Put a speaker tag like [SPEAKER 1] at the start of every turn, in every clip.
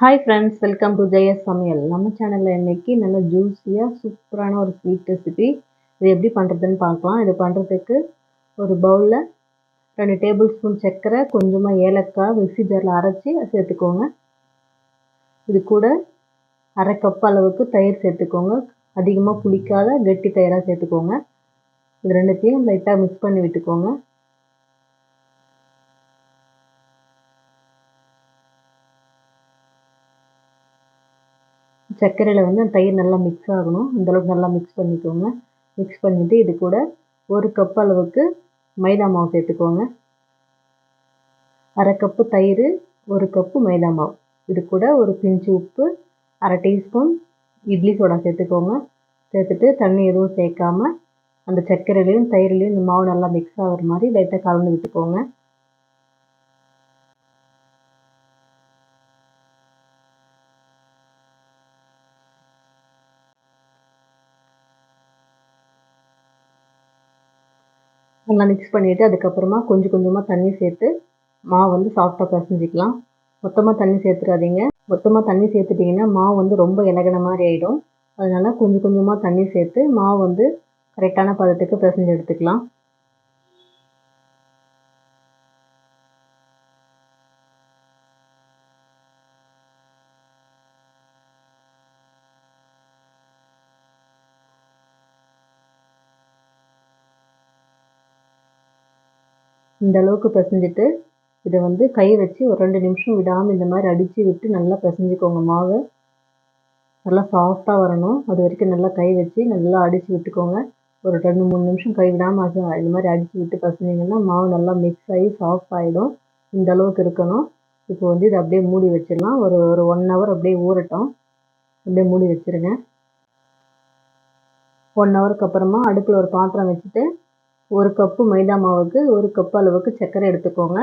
[SPEAKER 1] Hi friends welcome to Jaya's சமையல் நம்ம சேனலில் இன்றைக்கி நல்ல ஜூஸியாக சூப்பரான ஒரு ஸ்வீட் ரெசிபி இது எப்படி பண்ணுறதுன்னு பார்க்கலாம். இது பண்ணுறதுக்கு ஒரு பவுலில் ரெண்டு டேபிள் ஸ்பூன் சர்க்கரை கொஞ்சமாக ஏலக்காய் விசிஜரில் ஜாரில் அரைச்சி சேர்த்துக்கோங்க. இது கூட அரை கப் அளவுக்கு தயிர் சேர்த்துக்கோங்க. அதிகமாக புளிக்காத கெட்டி தயிராக சேர்த்துக்கோங்க. இது ரெண்டுத்தையும் லைட்டாக மிக்ஸ் பண்ணி விட்டுக்கோங்க. சர்க்கரையில் வந்து தயிர் நல்லா மிக்ஸ் ஆகணும். இந்தளவுக்கு நல்லா மிக்ஸ் பண்ணிக்கோங்க. மிக்ஸ் பண்ணிவிட்டு இது கூட ஒரு கப் அளவுக்கு மைதா மாவு சேர்த்துக்கோங்க. அரை கப்பு தயிர் ஒரு கப்பு மைதா மாவு. இது கூட ஒரு பிஞ்சு உப்பு அரை டீஸ்பூன் இட்லி சோடா சேர்த்துக்கோங்க. சேர்த்துட்டு தண்ணி எதுவும் சேர்க்காம அந்த சர்க்கரையிலையும் தயிர்லேயும் இந்த மாவு நல்லா மிக்ஸ் ஆகிற மாதிரி லைட்டாக கலந்து விட்டுக்கோங்க. நல்லா மிக்ஸ் பண்ணிவிட்டு அதுக்கப்புறமா கொஞ்சம் கொஞ்சமாக தண்ணி சேர்த்து மாவு வந்து சாஃப்டாக பிசைஞ்சிக்கலாம். மொத்தமாக தண்ணி சேர்த்துடாதீங்க மொத்தமாக தண்ணி சேர்த்துட்டிங்கன்னா மாவு வந்து ரொம்ப இலகின மாதிரி ஆகிடும் அதனால் கொஞ்சம் கொஞ்சமாக தண்ணி சேர்த்து மாவு வந்து கரெக்டான பதத்துக்கு பிசைஞ்சு எடுத்துக்கலாம். இந்த அளவுக்கு பிசைஞ்சிட்டு இதை வந்து கை வச்சு ஒரு ரெண்டு நிமிஷம் விடாமல் இந்த மாதிரி அடித்து விட்டு நல்லா பிசைஞ்சிக்கோங்க மாவை. நல்லா சாஃப்டாக வரணும். அது வரைக்கும் நல்லா கை வச்சு நல்லா அடித்து விட்டுக்கோங்க. ஒரு ரெண்டு மூணு நிமிஷம் கை விடாமல் இந்த மாதிரி அடித்து விட்டு பசஞ்சிங்கன்னா மாவு நல்லா மிக்ஸ் ஆகி சாஃப்ட் ஆகிடும் இந்த அளவுக்கு இருக்கணும். இப்போ வந்து இதை அப்படியே மூடி வச்சிடலாம். ஒரு ஒரு ஒன் ஹவர் அப்படியே ஊறட்டும். அப்படியே மூடி வச்சுருங்க. ஒன் ஹவருக்கு அப்புறமா அடுப்பில் ஒரு பாத்திரம் வச்சுட்டு ஒரு கப்பு மைதா மாவுக்கு ஒரு கப் அளவுக்கு சர்க்கரை எடுத்துக்கோங்க.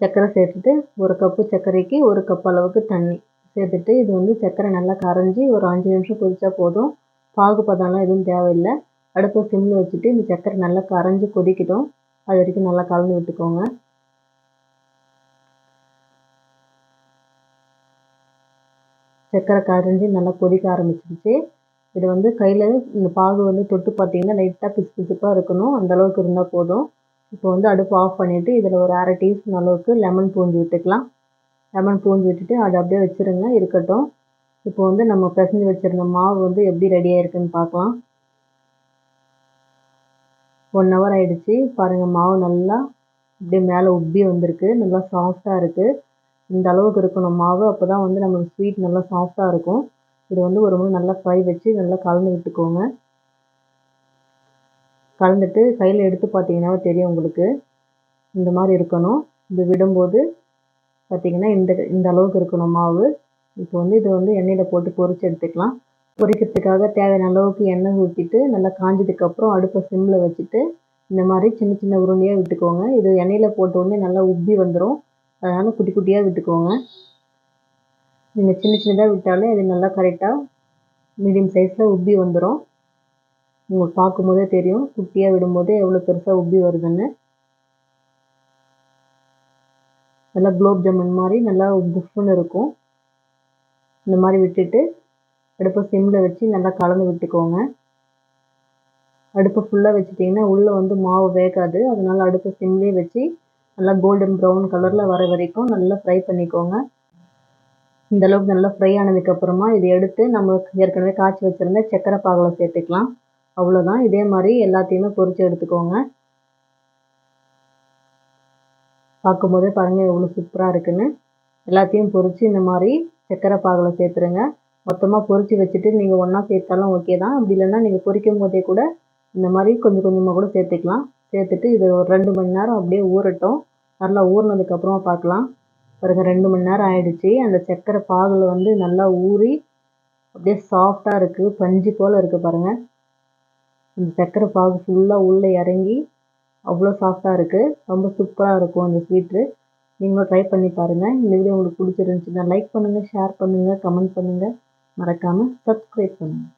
[SPEAKER 1] சர்க்கரை சேர்த்துட்டு ஒரு கப்பு சர்க்கரைக்கு ஒரு கப் அளவுக்கு தண்ணி சேர்த்துட்டு இது வந்து சர்க்கரை நல்லா கரைஞ்சி ஒரு அஞ்சு நிமிஷம் கொதிச்சா போதும். பாகு பதம்லாம் எதுவும் தேவையில்லை. அடுப்பை சிம்மில் வச்சுட்டு இந்த சர்க்கரை நல்லா கரைஞ்சி கொதிக்கட்டும். அது வரைக்கும் நல்லா கலந்து விட்டுக்கோங்க. சர்க்கரை கரைஞ்சி நல்லா கொதிக்க ஆரம்பிச்சிருச்சு. இது வந்து கையில் இந்த பாகு வந்து தொட்டு பார்த்தீங்கன்னா லைட்டாக பிசு பிசுப்பாக இருக்கணும். அந்த அளவுக்கு இருந்தால் போதும். இப்போ வந்து அடுப்பு ஆஃப் பண்ணிவிட்டு இதில் ஒரு அரை டீஸ்பூன் அளவுக்கு லெமன் பூஞ்சி விட்டுக்கலாம். லெமன் பூஞ்சி விட்டுட்டு அதை அப்படியே வச்சுருங்க. இருக்கட்டும். இப்போ வந்து நம்ம பிசைஞ்சு வச்சுருந்த மாவு வந்து எப்படி ரெடி ஆயிருக்குன்னு பார்க்கலாம். ஒன் ஹவர் ஆகிடுச்சு பாருங்கள் மாவு நல்லா அப்படியே மேலே உப்பி வந்திருக்கு. நல்லா சாஃப்டாக இருக்குது இந்த அளவுக்கு இருக்கணும் மாவு. அப்போ தான் வந்து நம்மளுக்கு ஸ்வீட் நல்லா சாஃப்டாக இருக்கும். இது வந்து ஒரு முறை நல்லா ஃப்ரை வச்சு நல்லா கலந்து விட்டுக்கோங்க. கலந்துட்டு கையில் எடுத்து பார்த்தீங்கன்னா தெரியும் உங்களுக்கு. இந்த மாதிரி இருக்கணும். இது விடும்போது பார்த்திங்கன்னா இந்த இந்த அளவுக்கு இருக்கணும் மாவு. இப்போ வந்து இதை வந்து எண்ணெயில் போட்டு பொறிச்சு எடுத்துக்கலாம். பொரிக்கிறதுக்காக தேவையான அளவுக்கு எண்ணெய் ஊற்றிட்டு நல்லா காஞ்சதுக்கப்புறம் அடுப்பை சிம்மில் வச்சுட்டு இந்த மாதிரி சின்ன சின்ன உருண்டையாக விட்டுக்கோங்க. இது எண்ணெயில் போட்ட உடனே நல்லா உப்பி வந்துடும் அதனால் குட்டி குட்டியாக விட்டுக்கோங்க. நீங்கள் சின்ன சின்னதாக விட்டாலே அது நல்லா கரெக்டாக மீடியம் சைஸில் உப்பி வந்துடும் உங்களுக்கு பார்க்கும்போதே தெரியும். குட்டியாக விடும்போதே எவ்வளோ பெருசாக உப்பி வருதுன்னு. நல்லா குலோப் ஜாமுன் மாதிரி நல்லா புஃப்னு இருக்கும். இந்த மாதிரி விட்டுட்டு அடுப்பை சிம்மில் வச்சு நல்லா கலந்து விட்டுக்கோங்க. அடுப்பை ஃபுல்லாக வச்சுட்டிங்கன்னா உள்ளே வந்து மாவு வேகாது. அதனால் அடுப்பை சிம்லேயே வச்சு நல்லா கோல்டன் ப்ரௌன் கலரில் வர வரைக்கும் நல்லா ஃப்ரை பண்ணிக்கோங்க. இந்த அளவுக்கு நல்லா ஃப்ரை ஆனதுக்கப்புறமா இதை எடுத்து நம்ம ஏற்கனவே காய்ச்சி வச்சுருந்த சக்கரை பாகில் சேர்த்துக்கலாம். அவ்வளோதான் இதே மாதிரி எல்லாத்தையுமே பொறிச்சு எடுத்துக்கோங்க. பார்க்கும்போதே பாருங்கள் எவ்வளோ சூப்பராக இருக்குன்னு. எல்லாத்தையும் பொறிச்சு இந்த மாதிரி சக்கரை பாகில் சேர்த்துருங்க. மொத்தமாக பொறிச்சு வச்சுட்டு நீங்கள் ஒன்றா சேர்த்தாலும் ஓகே தான். அப்படி இல்லைன்னா நீங்கள் பொரிக்கும் போதே கூட இந்த மாதிரி கொஞ்சம் கொஞ்சமாக கூட சேர்த்துக்கலாம். சேர்த்துட்டு இது ஒரு ரெண்டு மணி நேரம் அப்படியே ஊறட்டும். நல்லா ஊறினதுக்கப்புறமா பார்க்கலாம். பாருங்கள் ரெண்டு மணி நேரம் ஆயிடுச்சு. அந்த சக்கரை பாகில் வந்து நல்லா ஊறி அப்படியே சாஃப்டாக இருக்குது பஞ்சு போல் இருக்குது பாருங்கள் அந்த சர்க்கரை பாகு ஃபுல்லாக உள்ளே இறங்கி அவ்வளோ சாஃப்டாக இருக்குது ரொம்ப சூப்பராக இருக்கும் அந்த ஸ்வீட்டு நீங்களும் ட்ரை பண்ணி பாருங்கள் இந்த வீடியோ உங்களுக்கு பிடிச்சிருந்துச்சுன்னா லைக் பண்ணுங்கள் ஷேர் பண்ணுங்கள் கமெண்ட் பண்ணுங்கள் மறக்காமல் சப்ஸ்கிரைப் பண்ணுங்கள்